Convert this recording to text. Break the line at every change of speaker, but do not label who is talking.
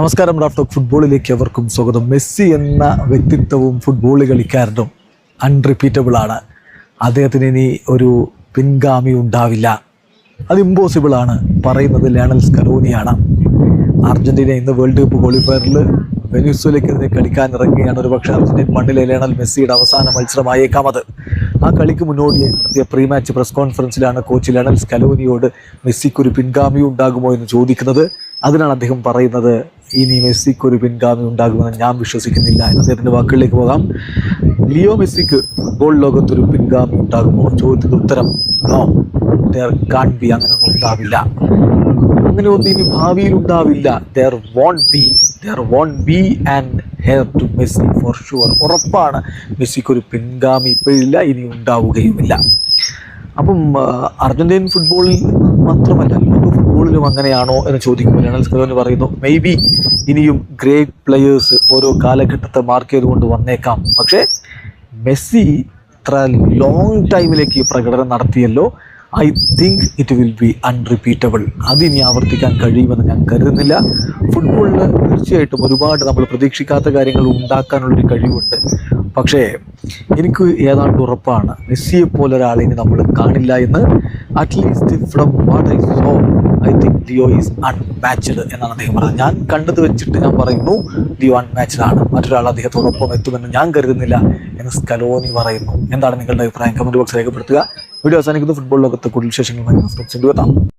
നമസ്കാരം ഡോക്ടർ ഫുട്ബോളിലേക്ക് അവർക്കും സ്വാഗതം. മെസ്സി എന്ന വ്യക്തിത്വവും ഫുട്ബോൾ കളിക്കാരനും അൺറിപ്പീറ്റബിൾ ആണ്. അദ്ദേഹത്തിന് ഇനി ഒരു പിൻഗാമി ഉണ്ടാവില്ല. അത് ഇമ്പോസിബിൾ ആണ്. പറയുന്നത് ലയണൽ സ്കറോനിയാണ് അർജന്റീന ഇന്ന് വേൾഡ് കപ്പ് ക്വാളിഫയറിൽ വെനിസ്വലയ്ക്കെതിരെ കളിക്കാൻ ഇറങ്ങുകയാണ് ഒരു പക്ഷേ അർജന്റീൻ മണ്ണിലെ ലയണൽ മെസ്സിയുടെ അവസാന മത്സരമായേക്കാം അത്. ആ കളിക്ക് മുന്നോടിയായി നടത്തിയ പ്രീ മാച്ച് പ്രസ് കോൺഫറൻസിലാണ് കോച്ച് ലയണൽ സ്കലോനിയോട് മെസ്സിക്കൊരു പിൻഗാമി ഉണ്ടാകുമോ എന്ന് ചോദിക്കുന്നത് അതിനാണ് അദ്ദേഹം പറയുന്നത് ഇനി മെസ്സിക്ക് ഒരു പിൻഗാമി ഉണ്ടാകുമെന്ന് ഞാൻ വിശ്വസിക്കുന്നില്ല. എന്ന് അദ്ദേഹത്തിന്റെ വാക്കുകളിലേക്ക് പോകാം. ലിയോ മെസ്സിക്ക് ഫുട്ബോൾ ലോകത്തൊരു പിൻഗാമി ഉണ്ടാകുമോ? ചോദ്യത്തിന് ഉത്തരം നോ ദർ കാൺ ബി അങ്ങനെയൊന്നും ഉണ്ടാവില്ല. അങ്ങനെ ഒന്നും ഇനി ഭാവിയിൽ ഉണ്ടാവില്ല. There won't be there won't be and heir to Messi for sure ഉറപ്പാണ് മെസ്സിക്ക് ഒരു പിൻഗാമി ഇപ്പോഴില്ല ഇനി ഉണ്ടാവുകയുമില്ല. അപ്പം അർജന്റീൻ ഫുട്ബോളിൽ മാത്രമല്ല ലോക ഫുട്ബോളിലും അങ്ങനെയാണോ എന്ന് ചോദിക്കുമ്പോൾ ലയണൽ സ്കലോനി പറയുന്നു മേ ബി ഇനിയും ഗ്രേറ്റ് പ്ലെയേഴ്സ് ഓരോ കാലഘട്ടത്തെ മാർക്ക് ചെയ്തുകൊണ്ട് വന്നേക്കാം. പക്ഷേ മെസ്സി ഇത്ര ലോങ് ടൈമിലേക്ക് പ്രകടനം നടത്തിയല്ലോ. I think it will be unrepeatable അതിനി ആവർത്തിക്കാൻ കഴിയുമെന്ന് ഞാൻ കരുതുന്നില്ല. ഫുട്ബോളിൽ തീർച്ചയായിട്ടും ഒരുപാട് നമ്മൾ പ്രതീക്ഷിക്കാത്ത കാര്യങ്ങൾ ഉണ്ടാക്കാനുള്ളൊരു കഴിവുണ്ട്. പക്ഷേ എനിക്ക് ഏതാണ്ട് ഉറപ്പാണ് മെസ്സിയെ പോലെ ഒരാളെ ഇനി നമ്മൾ കാണില്ല എന്ന്. At least from what I saw I think Leo is unmatched എന്നാണ് അദ്ദേഹം പറഞ്ഞത്. ഞാൻ കണ്ടത് വെച്ചിട്ട് ഞാൻ പറയുന്നു ലിയോ അൺമാച്ച്ഡ് ആണ്. മറ്റൊരാൾ അദ്ദേഹത്തോടൊപ്പം എത്തുമെന്ന് ഞാൻ കരുതുന്നില്ല എന്ന് സ്കലോനി പറയുന്നു. എന്താണ് നിങ്ങളുടെ അഭിപ്രായം? കമന്റ് ബോക്സ് രേഖപ്പെടുത്തുക. വീഡിയോ അവസാനിക്കുന്നു. ഫുട്ബോൾ ലോകത്തെ കൂടുതൽ വിശേഷങ്ങളുമായി നമുക്ക് എത്താം.